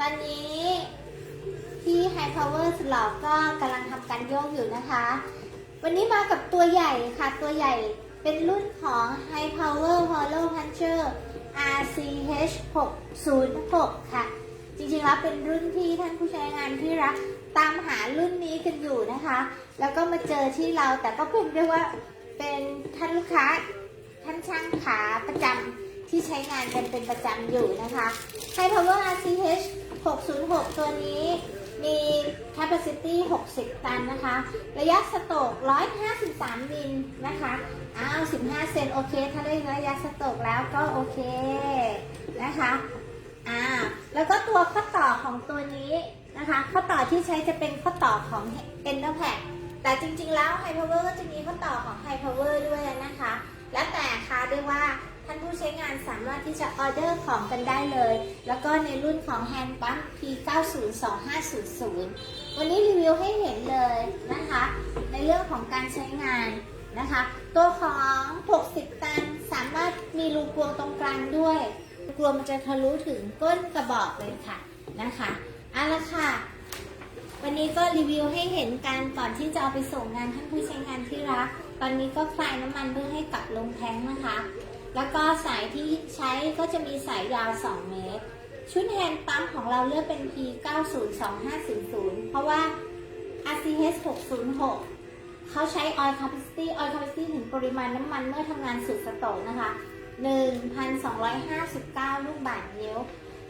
ตอนนี้ที่ High Power สุดหล่อก็กำลังทำการโยกอยู่นะคะ วันนี้มากับตัวใหญ่ค่ะ ตัวใหญ่เป็นรุ่นของ High Power Hollow Puncher RCH 606ค่ะ จริงๆแล้วเป็นรุ่นที่ท่านผู้ใช้งานที่รักตามหารุ่นนี้กันอยู่นะคะ แล้วก็มาเจอที่เราแต่ก็เพิ่งเรียกว่าเป็นท่านลูกค้าท่านช่างขาประจำ ที่ใช้งานกันเป็นประจำอยู่นะคะ High Power RCH 606 ตัวนี้มี capacity 60 ตันนะคะ ระยะสโตรก153 มิลนะคะอ้าว15 เซนโอเค ถ้าได้ระยะสโตกแล้วก็โอเคนะคะอ่าแล้วก็ตัวข้อต่อของตัวนี้นะคะ ข้อต่อที่ใช้จะเป็นข้อต่อของ e n d e r p a c แต่จริงๆแล้ว High Power ก็จะมีข้อต่อของ High Power ด้วยนะคะ แล้วแต่ค่ะด้วยว่า ท่านผู้ใช้งานสามารถที่จะออเดอร์ของกันได้เลย แล้วก็ในรุ่นของ Hand Pump P902500 วันนี้รีวิวให้เห็นเลยนะคะ ในเรื่องของการใช้งานนะคะ ตัวของ 60 ตันสามารถมีรูกลวงตรงกลางด้วยกลัวมันจะทะลุถึงก้นกระบอกเลยค่ะนะคะเอาละค่ะวันนี้ก็รีวิวให้เห็นกันก่อนที่จะเอาไปส่งงานท่านผู้ใช้งานที่รัก ตอนนี้ก็คลายน้ำมันเพื่อให้กลับลงแท้งนะคะ แล้วก็สายที่ใช้ก็จะมีสายยาว 2 เมตร ชุดแฮนด์ปั๊มของเราเลือกเป็น P902500 เพราะว่า RCH 606เขาใช้ oil capacity oil capacity ถึงปริมาณน้ำมันเมื่อทำงานสุดสโตรกนะคะ 1,259 ลูกบาศก์นิ้ว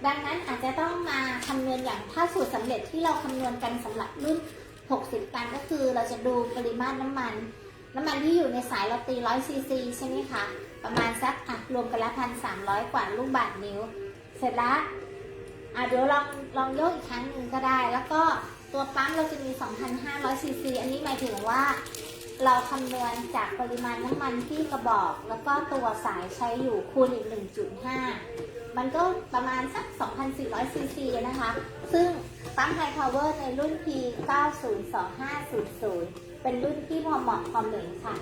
ดังนั้นอาจจะต้องมาคำนวณอย่างถ้าสูตรสำเร็จที่เราคำนวณกันสำหรับรุ่น 60 ตันก็คือเราจะดูปริมาตรน้ำมัน น้ำมันที่อยู่ในสายเราตี 100 ซีซีใช่ไหมคะ ประมาณสัก รวมกันละพันสามร้อยกว่าลูกบาศก์นิ้ว เสร็จแล้วอะเดี๋ยวลองลองยกอีกครั้งหนึ่งก็ได้ แล้วก็ตัวปั๊มเราจะมี 2,500ซีซีอันนี้หมายถึงว่า เราคำนวณจากปริมาณน้ำมันที่กระบอก แล้วก็ตัวสายใช้อยู่คูณอีก 1.5 มันก็ประมาณสัก 2,400ซีซีนะคะ ซึ่งปั๊มไฮพาวเวอร์ในรุ่น P902500 เป็นรุ่นที่พอเหมาะพอเหมาะค่ะ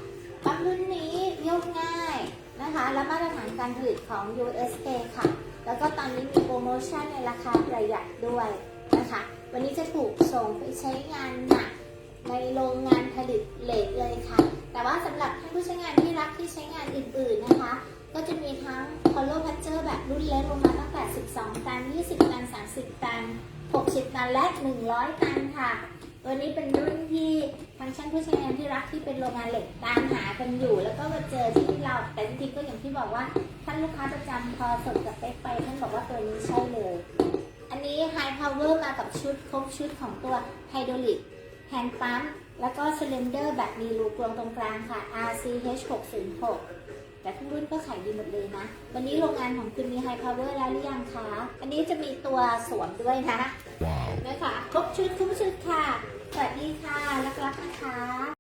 ปั๊มรุ่นนี้ยกง่าย และมาตรฐานการผลิตของ USA ค่ะ แล้วก็ตอนนี้มีโปรโมชั่นในราคาประหยัดด้วยนะคะ วันนี้จะถูกส่งไปใช้งานหนักในโรงงานผลิตเหล็กเลยค่ะ แต่ว่าสำหรับท่านผู้ใช้งานที่รักที่ใช้งานอื่นๆนะคะ ก็จะมีทั้ง Polo Patcher แบบรุ่นเล็กลงมาตั้งแต่ 12 ตัน 20 ตัน 30 ตัน 60 ตัน และ 100 ตันค่ะ ตัวนี้เป็นรุ่นที่ทางก์ช่างผู้ใช้งานที่รักที่เป็นโรงงานเหล็กตามหากันอยู่ แล้วก็มาเจอที่เราแต่จริงๆก็อย่างที่บอกว่าท่านลูกค้าประจำพอสดกับเป๊กไปท่านบอกว่าตัวนี้ใช่เลย อันนี้ High Power มากับชุดครบชุดของตัวไฮดรอลิกแฮนด์ปั๊มแล้วก็ซิลินเดอร์แบบมีรูกลวงตรงกลางค่ะ RCH 606 แต่ทุกรุ่นก็ขายดีหมดเลยนะ วันนี้โรงงานของคุณมี High Power แล้วหรือยังคะ อันนี้จะมีตัวสวมด้วยนะ Wow. นะคะครบชุดคุ้มชุดค่ะ สวัสดีค่ะรักๆนะคะ